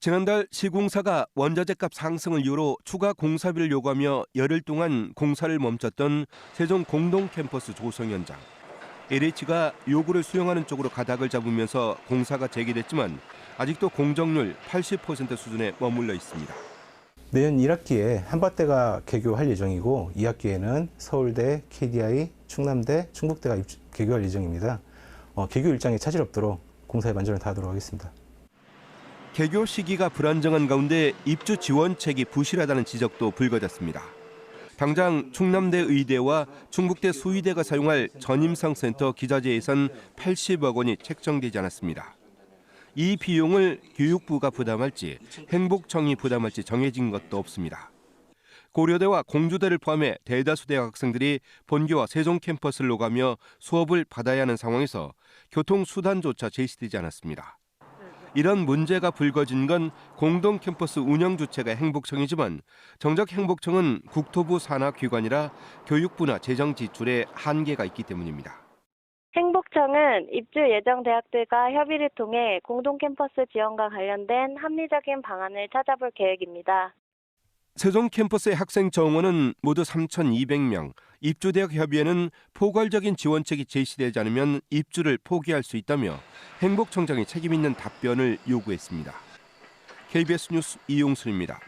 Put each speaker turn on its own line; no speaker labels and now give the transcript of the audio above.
지난달 시공사가 원자재값 상승을 이유로 추가 공사비를 요구하며 열흘 동안 공사를 멈췄던 세종 공동 캠퍼스 조성 현장. LH가 요구를 수용하는 쪽으로 가닥을 잡으면서 공사가 재개됐지만 아직도 공정률 80% 수준에 머물러 있습니다.
내년 1학기에 한밭대가 개교할 예정이고 2학기에는 서울대, KDI, 충남대, 충북대가 개교할 예정입니다. 어, 개교 일정에 차질 없도록 공사에 만전을 다하도록 하겠습니다.
개교 시기가 불안정한 가운데 입주 지원책이 부실하다는 지적도 불거졌습니다. 당장 충남대 의대와 충북대 수의대가 사용할 전임상센터 기자재 예산 80억 원이 책정되지 않았습니다. 이 비용을 교육부가 부담할지 행복청이 부담할지 정해진 것도 없습니다. 고려대와 공주대를 포함해 대다수 대학 학생들이 본교와 세종 캠퍼스를 오가며 수업을 받아야 하는 상황에서 교통 수단조차 제시되지 않았습니다. 이런 문제가 불거진 건 공동 캠퍼스 운영 주체가 행복청이지만 정작 행복청은 국토부 산하 기관이라 교육부나 재정 지출에 한계가 있기 때문입니다.
행복청은 입주 예정 대학들과 협의를 통해 공동 캠퍼스 지원과 관련된 합리적인 방안을 찾아볼 계획입니다.
세종 캠퍼스의 학생 정원은 모두 3,200명. 입주대학 협의회는 포괄적인 지원책이 제시되지 않으면 입주를 포기할 수 있다며 행복청장이 책임 있는 답변을 요구했습니다. KBS 뉴스 이용순입니다.